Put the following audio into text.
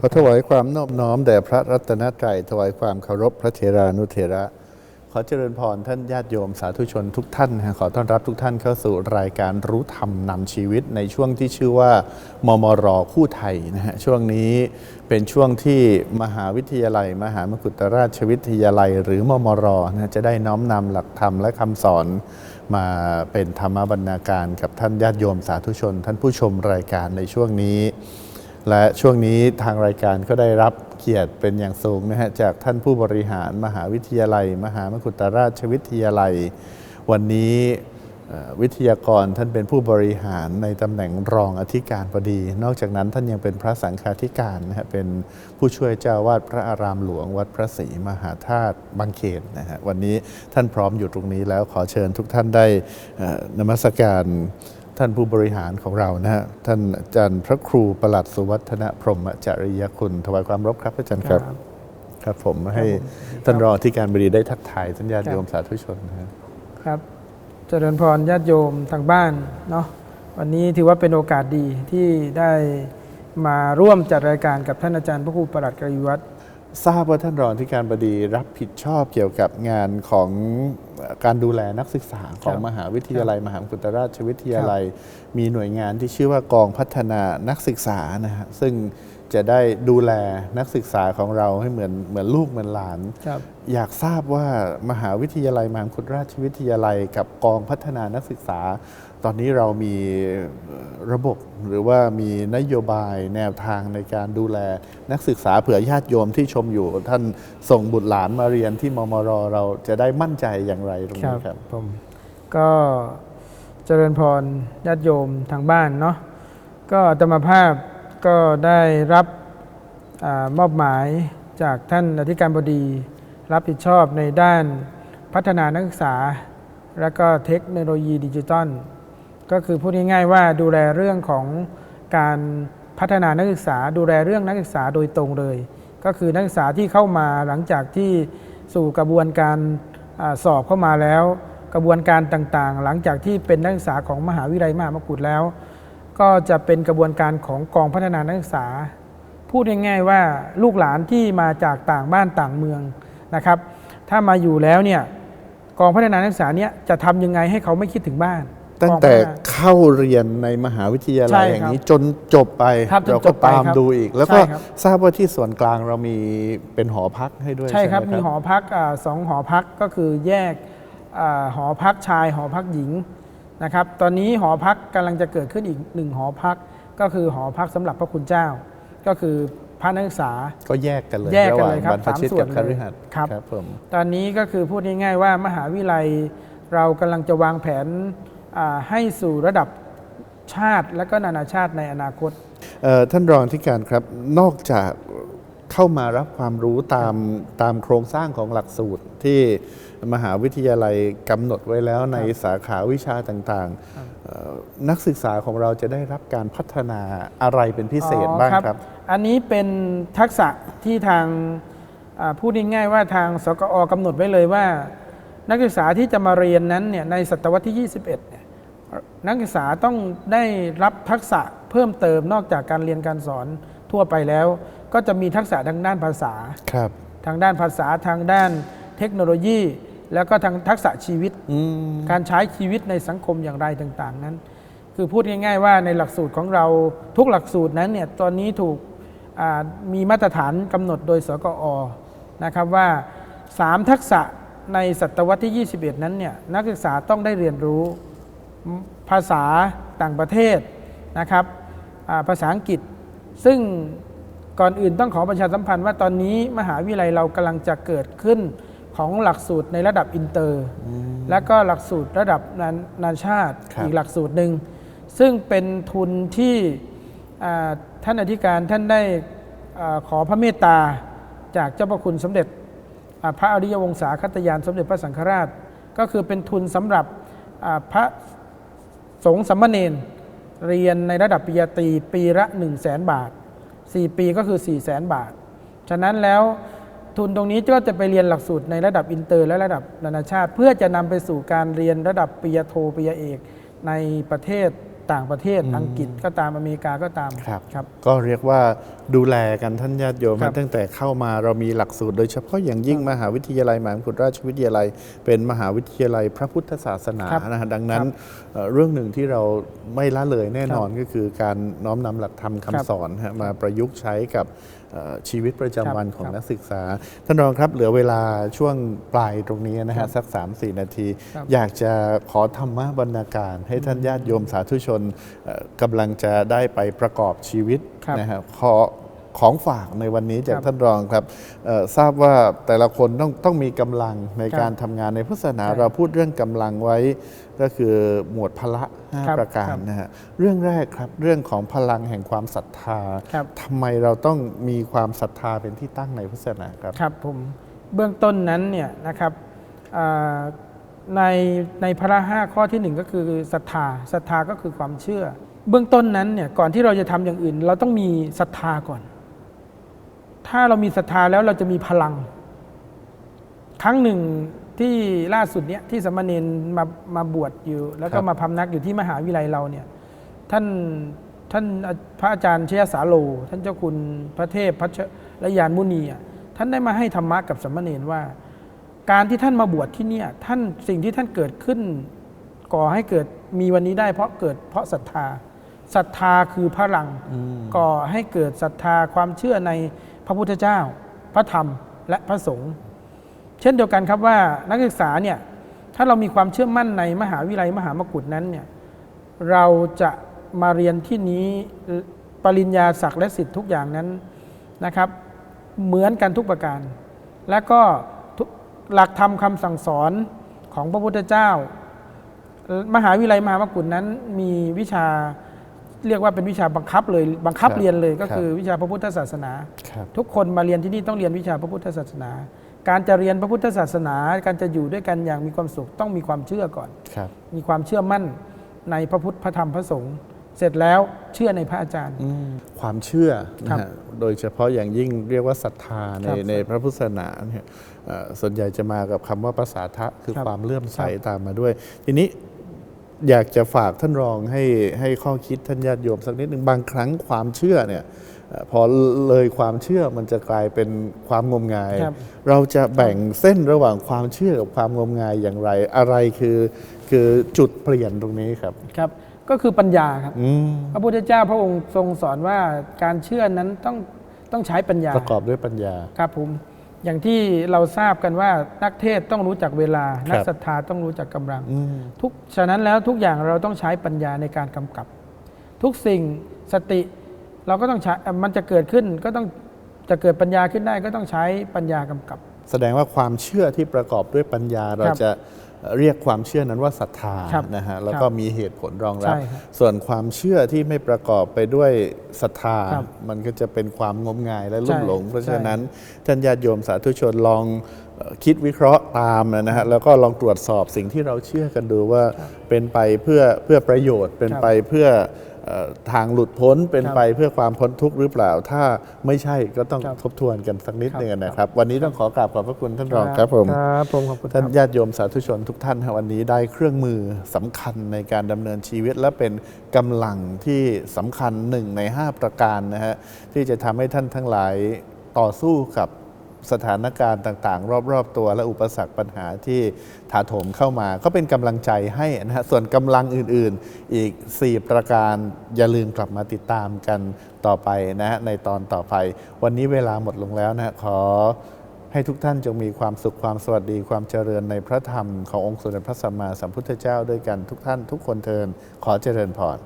ขอถวายความนอบน้อมแด่พระรัตนตรัยถวายความเคารพพระเถรานุเถระ ขอเจริญพรท่านญาติโยมสาธุชนทุกท่านขอต้อนรับทุกท่านเข้าสู่รายการรู้ธรรมนำชีวิตในช่วงที่ชื่อว่ามมรคู่ไทยนะฮะช่วงนี้เป็นช่วงที่มหาวิทยาลัย มหามกุฏราชวิทยาลัย หรือมมรนะจะได้น้อมนำหลักธรรมและคำสอนมาเป็นธรรมบรรณาการกับท่านญาติโยมสาธุชน ท่านผู้ชมรายการในช่วงนี้ และช่วงนี้ทางรายการก็ได้รับเกียรติเป็นอย่างสูงนะฮะจากท่านผู้บริหารมหาวิทยาลัย มหามกุฏราชวิทยาลัย วันนี้วิทยากรท่านเป็นผู้บริหารในตำแหน่งรองอธิการบดี นอกจากนั้นท่านยังเป็นพระสังฆาธิการนะฮะเป็นผู้ช่วยเจ้าวาดพระอารามหลวง วัดพระศรีมหาธาตุบางเขนนะฮะวันนี้ท่านพร้อมอยู่ตรงนี้แล้วขอเชิญทุกท่านได้นมัสการ ท่านผู้บริหารของเรานะฮะท่านอาจารย์พระครูประหลัดสุวัฒนพรหมจริยคุณถวายความรบครับอาจารย์ครับ ครับผมให้ท่านรองที่การบดีได้ทักทายท่านญาติโยมสาธุชนนะครับครับเจริญพรญาติโยมทางบ้านเนาะวันนี้ถือว่าเป็นโอกาสดีที่ได้มาร่วมจัดรายการกับท่านอาจารย์พระครูประหลัดกริวัตร ทราบว่าท่านรองที่การบดีรับผิดชอบเกี่ยวกับงานของการดูแลนักศึกษาของมหาวิทยาลัย มหามกุฏราชวิทยาลัย มีหน่วยงานที่ชื่อว่ากองพัฒนานักศึกษานะฮะซึ่ง จะได้ดูแลนักศึกษาของเราให้เหมือนเหมือนลูกเหมือนหลานครับอยากทราบว่ามหาวิทยาลัยมหาวิทยาลัยราชวิทยาลัยกับกองพัฒนานักศึกษา ตอนนี้เรามีระบบหรือว่ามีนโยบายแนวทางในการดูแลนักศึกษาเผื่อญาติโยมที่ชมอยู่ ท่านส่งบุตรหลานมาเรียนที่มมรเราจะได้มั่นใจอย่างไรตรงนี้ครับผมก็เจริญพรญาติโยมทางบ้านเนาะก็อาตมาภาพ ก็ได้รับอมอบหมายจากท่านอธิการบดี รับผิดชอบในด้านพัฒนานักศึกษา และก็เทคโนโลยีดิจิตอลก็คือพูดง่ายๆว่าดูแลเรื่องของการพัฒนานักศึกษา ดูแลเรื่องนักศึกษาโดยตรงเลย ก็คือนักศึกษาที่เข้ามาหลังจากที่สู่กระบวนการอสอบเข้ามาแล้ว กระบวนการต่างๆ หลังจากที่เป็นนักศึกษาของมหาวิทยาลัยมหามกุฏแล้ว ก็จะเป็นกระบวนการของกองพัฒนานักศึกษา พูดง่ายๆว่าลูกหลานที่มาจากต่างบ้านต่างเมืองนะครับ ถ้ามาอยู่แล้วเนี่ยกองพัฒนานักศึกษาเนี่ยจะทำยังไงให้เขาไม่คิดถึงบ้าน ตั้งกอพัแต่ฒนาเข้าเรียนในมหาวิทยาใช่ลัยครับอย่างนี้จนจบไปครับจนเราจก็บไปตามครับดูอีก แล้วก็ใช่ครับทราบว่าที่ส่วนกลางเรามีเป็นหอพักให้ด้วยใช่ครับไหมีหอพักอาสองหอพักก็คือแยกอาหอพักชายหอพักหญิง นะครับ ตอนนี้หอพักกำลังจะเกิดขึ้นอีกหนึ่งหอพัก ก็คือหอพักสำหรับพระคุณเจ้า ก็คือพระนักศึกษาก็แยกกันเลยแยกกันระหว่างเลยครับบรรพชิตสามส่วนกับคเลยฤหัสถ์ครับครับผมตอนนี้ก็คือพูดง่ายๆว่ามหาวิทยาลัยเรากำลังจะวางแผนอ่าให้สู่ระดับชาติและก็นานาชาติในอนาคตเอ่อท่านรองที่การครับนอกจากเข้ามารับความรู้ตามตามโครงสร้างของหลักสูตรที่ มหาวิทยาลัยกำหนดไว้แล้วในสาขาวิชาต่างๆเอ่อนักศึกษาของเราจะได้รับการพัฒนาอะไรเป็นพิเศษอ๋อบ้างครับ อันนี้เป็นทักษะที่ทางอ่าพูดง่ายๆว่าทางสกอกำหนดไว้เลยว่า นักศึกษาที่จะมาเรียนนั้นเนี่ยในศตวรรษที่ 21เนี่ยนักศึกษาต้องได้รับทักษะเพิ่มเติมนอกจากการเรียนการสอนทั่วไปแล้ว ก็จะมีทักษะทางด้านภาษาครับทางด้านภาษาทางด้าน เทคโนโลยี แล้วก็ทางทักษะชีวิตอืมการใช้ชีวิตในสังคมอย่างไรต่าง ๆ นั้น คือพูดง่าย ๆ ว่าในหลักสูตรของเราทุกหลักสูตรนั้นเนี่ยตอนนี้ถูกอ่ามีมาตรฐานกำหนดโดยสกอนะครับว่า 3 ทักษะในศตวรรษที่ 21 นั้นเนี่ยนักศึกษาต้องได้เรียนรู้ภาษาต่างประเทศนะครับอ่าภาษาอังกฤษ ซึ่งก่อนอื่นต้องขอประชาสัมพันธ์ว่าตอนนี้มหาวิทยาลัยเรากำลังจะเกิดขึ้น ของหลักสูตรในระดับอินเตอร์ และก็หลักสูตรระดับนานาชาติครับอีกหลักสูตรหนึ่ง ซึ่งเป็นทุนที่อ่าท่านอธิการท่านได้อาขอพระเมตตาจากเจ้าพระคุณสมเด็จอ่าพระอริยวงศาคตยานสมเด็จพระสังฆราช ก็คือเป็นทุนสำหรับอ่าพระสงฆ์สัมมเนนเรียนในระดับปริญญาตรีปีละ1 0 0 0 0แสนบาท 4 ปีก็คือ 4 0 0แสนบาท ฉะนั้นแล้ว ทุนตรงนี้ก็จะไปเรียนหลักสูตรในระดับอินเตอร์และระดับนานาชาติ เพื่อจะนำไปสู่การเรียนระดับปริญญาโทปริญญาเอกในประเทศ ต่างประเทศอืมอังกฤษก็ตามอเมริกาก็ตามครับครับก็เรียกว่าดูแลกันท่านญาติโยมครับตั้งแต่เข้ามาเรามีหลักสูตร โดยเฉพาะอย่างยิ่งมหาวิทยาลัยมหามกุฎราชวิทยาลัย เป็นมหาวิทยาลัยพระพุทธศาสนาครับนะฮะดังนั้นครับเอ่อเรื่องหนึ่งที่เราไม่ละเลยแน่นอนครับก็คือการน้อมนำหลักธรรมครับคำสอนฮะมาประยุกต์ใช้กับเอ่อชีวิตประจำวันครับของครับนักศึกษา ท่านรองครับเหลือเวลาช่วงปลายตรงนี้นะครัฮะบสัก 3-4 นาทีครับอยากจะขอธรรมะบรรณาการ ให้ท่านญาติโยมสาธุชนเอ่อกำลังจะได้ไปประกอบชีวิตครับนะครับขอของฝากในวันนี้จากครับท่านรองครับเอ่อทราบว่าแต่ละคนต้องต้องมีกำลังในครับการทำงานในพุทธศาสนาใช่เราพูดเรื่องกำลังไว้ก็คือหมวดพละห้าครับประการครับนะฮะเรื่องแรกครับเรื่องของพลังแห่งความศรัทธาครับทำไมเราต้องมีความศรัทธาเป็นที่ตั้งในพุทธศาสนาครับครับผมเบื้องต้นนั้นเนี่ยนะครับอ่า ในในพระห้าข้อที่หนึ่งก็คือศรัทธาศรัทธาก็คือความเชื่อ เบื้องต้นนั้นเนี่ยก่อนที่เราจะทำอย่างอื่น เราต้องมีศรัทธาก่อน ถ้าเรามีศรัทธาแล้วเราจะมีพลัง ครั้งหนึ่งที่ล่าสุดเนี่ยที่สามเณรมามาบวชอยู่ แล้วคก็รับมาพำนักอยู่ที่มหาวิทยาลัยเราเนี่ยท่านท่านพระอาจารย์เชยสาโล ท่านเจ้าคุณพระเทพพัชรยานมุนีอะท่านได้มาให้ธรรมะกับสามเณรว่า การที่ท่านมาบวชที่เนี่ยท่านสิ่งที่ท่านเกิดขึ้น ก่อให้เกิดมีวันนี้ได้ เพราะเกิดเพราะศรัทธาศรัทธาคือพลังก่อให้เกิดศรัทธาความเชื่อในพระพุทธเจ้า พระธรรมและพระสงฆ์เช่นเดียวกันครับว่านักศึกษาเนี่ยถ้าเรามีความเชื่อมั่นในมหาวิทยาลัยมหามกุฏนั้นเนี่ยเราจะมาเรียนที่นี้ปริญญาศักดิ์และสิทธิ์ทุกอย่างนั้นนะครับ เหมือนกันทุกประการ และก็ทุก หลักธรรมคำสั่งสอนของพระพุทธเจ้า มหาวิทยาลัยมหามกุฏนั้นมีวิชาเรียกว่าเป็นวิชาบังคับเลยบังคับครับเรียนเลยก็ครับคือวิชาพระพุทธศาสนา ครับ ทุกคนมาเรียนที่นี่ต้องเรียนวิชาพระพุทธศาสนา การจะเรียนพระพุทธศาสนา การจะอยู่ด้วยกันอย่างมีความสุขต้องมีความเชื่อก่อน ครับ มีความเชื่อมั่นในพระพุทธพระธรรมพระสงฆ์เสร็จแล้วเชื่อในพระอาจารย์ ความเชื่อครันะบฮะ โดยเฉพาะอย่างยิ่งเรียกว่าศรัทธาในครับในพระพุทธศาสนาเนี่ยเอ่อส่วนใหญ่จะมากับคำว่าภาษาทะคือครับความเลื่อมใสครับตามมาด้วย ทีนี้อยากจะฝากท่านรองให้ให้ข้อคิดท่านญาติโยมสักนิดหนึ่งบางครั้งความเชื่อเนี่ยเอ่อพอเลยความเชื่อมันจะกลายเป็นความงมงายครับเราจะแบ่งเส้นระหว่างความเชื่อกับความงมงายอย่างไร อะไรคือคือจุดเปลี่ยนตรงนี้ครับครับ ก็คือปัญญาครับ อืมพระพุทธเจ้าพระองค์ทรงสอนว่าการเชื่อนั้นต้องต้องใช้ปัญญาประกอบด้วยปัญญา ครับผมอย่างที่เราทราบกันว่านักเทศต้องรู้จักเวลาครับนักศรัทธาต้องรู้จักกำลัง อืม ทุกฉะนั้นแล้วทุกอย่างเราต้องใช้ปัญญาในการกำกับ ทุกสิ่งสติเราก็ต้องใช้เอ่อมันจะเกิดขึ้นก็ต้องจะเกิดปัญญาขึ้นได้ก็ต้องใช้ปัญญากำกับ แสดงว่าความเชื่อที่ประกอบด้วยปัญญาเราครับจะ เรียกความเชื่อนั้นว่าศรัทธาครับนะฮะแล้วก็มีเหตุผลรองรับใช่ครับ ส่วนความเชื่อที่ไม่ประกอบไปด้วยศรัทธาครับมันก็จะเป็นความงมงายและลุ่มใช่หลง เพราะใช่ฉะนั้นท่านญาติโยมสาธุชนลองเอ่อคิดวิเคราะห์ตามนะฮะแล้วก็ลองตรวจสอบสิ่งที่เราเชื่อกันดูว่าเป็นไปเพื่อเพื่อประโยชน์เป็นครับไปเพื่อเอ่อ ทางหลุดพ้นเป็นครับไปเพื่อความพ้นทุกข์หรือเปล่า ถ้าไม่ใช่ก็ต้องครับทบทวนกันสักนิดครับหนึงนะครับ วันนี้ต้องขอกราบขอบพระคุณท่านรองครับผมครับผมขอบคุณคท่านรับญาติโยมสาธุชนทุกท่านฮะวันนี้ได้เครื่องมือสำคัญในการดำเนินชีวิต และเป็นกำลังที่สำคัญหนึ่งใน 5 ประการนะฮะที่จะทำให้ท่านทั้งหลายต่อสู้กับ สถานการณ์ต่าง ๆ รอบ ๆ ตัว และอุปสรรคปัญหาที่ถาโถมเข้ามา ก็เป็นกำลังใจให้นะฮะส่วนกำลังอื่น ๆ อีก 4 ประการอย่าลืมกลับมาติดตามกันต่อไปนะฮะในตอนต่อไป วันนี้เวลาหมดลงแล้วนะฮะขอให้ทุกท่านจงมีความสุขความสวัสดีความเจริญในพระธรรมขององค์สมเด็จพระสัมมาสัมพุทธเจ้าด้วยกันทุกท่านทุกคนเทินขอเจริญพร